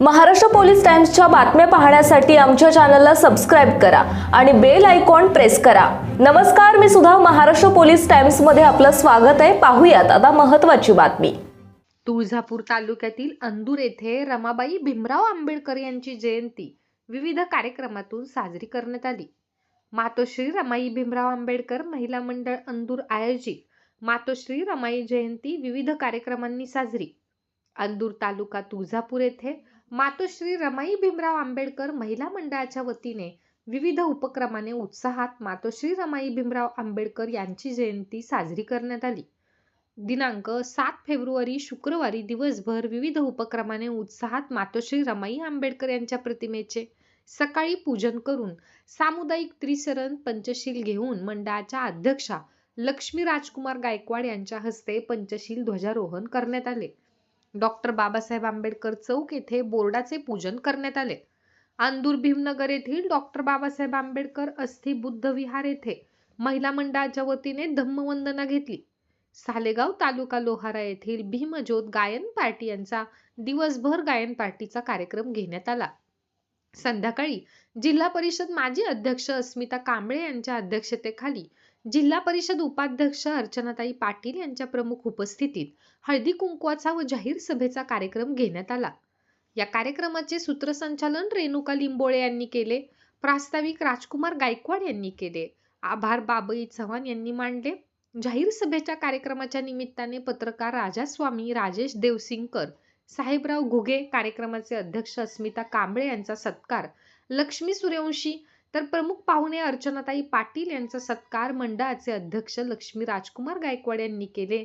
Maharashtra police टाइम्सच्या बातम्या पाहण्यासाठी आमच्या चॅनलला सबस्क्राईब करा आणि बेल आयकॉन प्रेस करा. नमस्कार मी सुद्धा महाराष्ट्र पोलीस टाइम्समध्ये आपलं स्वागत आहे. पाहूयात आता महत्वाची बातमी. तुळजापूर तालुक्यातील अंदूर येथे रमाबाई भीमराव आंबेडकर यांची जयंती विविध कार्यक्रमातून साजरी करण्यात आली. मातोश्री रमाई भीमराव आंबेडकर महिला मंडळ अंदूर आयोजित मातोश्री रमाई जयंती विविध कार्यक्रमांनी साजरी. अंदूर तालुका तुळजापूर येथे मातोश्री रमाई भीमराव आंबेडकर महिला मंडळाच्या वतीने विविध उपक्रमाने उत्साहात मातोश्री रमाई भीमराव आंबेडकर यांची जयंती साजरी करण्यात आली. दिनांक सात फेब्रुवारी शुक्रवारी दिवसभर विविध उपक्रमाने उत्साहात मातोश्री रमाई आंबेडकर यांच्या प्रतिमेचे सकाळी पूजन करून सामुदायिक त्रिसरण पंचशील घेऊन मंडळाच्या अध्यक्षा लक्ष्मी राजकुमार गायकवाड यांच्या हस्ते पंचशील ध्वजारोहण करण्यात आले. डॉक्टर बाबासाहेब आंबेडकर चौक येथे बोर्डाचे पूजन करण्यात आले. आंदूर भीमनगर येथील डॉक्टर बाबासाहेब आंबेडकर अस्थि बुद्ध विहार येथे महिला मंडळाच्या वतीने धम्मवंदना घेतली. सालेगाव तालुका लोहारा येथील भीमज्योत गायन पार्टी यांचा दिवसभर गायन पार्टीचा कार्यक्रम घेण्यात आला. संध्याकाळी जिल्हा परिषद माजी अध्यक्ष अस्मिता कांबळे यांच्या अध्यक्षतेखाली जिल्हा परिषद उपाध्यक्ष अर्चनाताई पाटील यांच्या प्रमुख उपस्थितीत हळदी कुंकवाचा व जाहीर सभेचा कार्यक्रम घेण्यात आला. या कार्यक्रमाचे सूत्रसंचालन रेणुका लिंबोळे यांनी केले. प्रास्ताविक राजकुमार गायकवाड यांनी केले. आभार बाबई चव्हाण यांनी मांडले. जाहीर सभेच्या कार्यक्रमाच्या निमित्ताने पत्रकार राजास्वामी राजेश देवसिंगकर साहेबराव घुगे कार्यक्रमाचे अध्यक्ष अस्मिता कांबळे यांचा सत्कार लक्ष्मी सूर्यवंशी तर प्रमुख पाहुणे अर्चनाताई पाटील यांचा सत्कार मंडळाचे अध्यक्ष लक्ष्मी राजकुमार गायकवाड यांनी केले.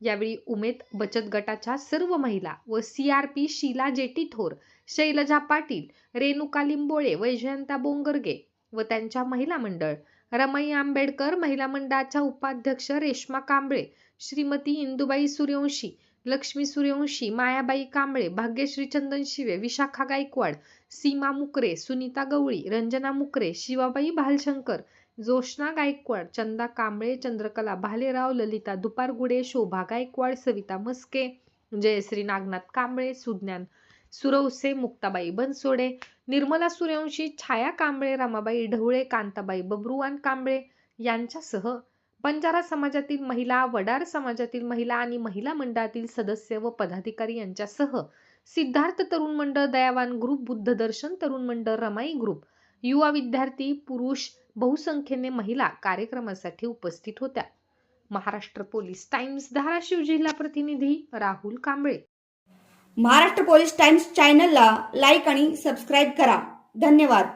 यावेळी उमेद बचत गटाच्या सर्व महिला व सी आर पी शीला जेटी थोर शैलजा पाटील रेणुका लिंबोळे वैजयंता बोंगरगे व त्यांच्या महिला मंडळ रमाई आंबेडकर महिला मंडळाच्या उपाध्यक्ष रेश्मा कांबळे श्रीमती इंदुबाई सूर्यवंशी लक्ष्मी सूर्यवंशी मायाबाई कांबळे भाग्यश्री चंदन शिवे विशाखा गायकवाड सीमा मुकरे सुनीता गवळी रंजना मुकरे शिवाबाई भालशंकर जोशना गायकवाड चंदा कांबळे चंद्रकला भालेराव ललिता दुपारगुडे शोभा गायकवाड सविता मस्के जयश्री नागनाथ कांबळे सुज्ञान सुरवसे मुक्ताबाई बनसोडे निर्मला सूर्यवंशी छाया कांबळे रमाबाई ढवळे कांताबाई बब्रुवान कांबळे यांच्यासह बंजारा समाजातील महिला वडार समाजातील महिला आणि महिला मंडळातील सदस्य व पदाधिकारी यांच्यासह सिद्धार्थ तरुण मंडळ दयावान ग्रुप बुद्ध दर्शन तरुण मंडळ रमाई ग्रुप युवा विद्यार्थी पुरुष बहुसंख्येने महिला कार्यक्रमासाठी उपस्थित होत्या. महाराष्ट्र पोलीस टाइम्स धाराशिव जिल्हा प्रतिनिधी राहुल कांबळे. महाराष्ट्र पोलीस टाइम्स चॅनलला लाईक आणि सबस्क्राईब करा. धन्यवाद.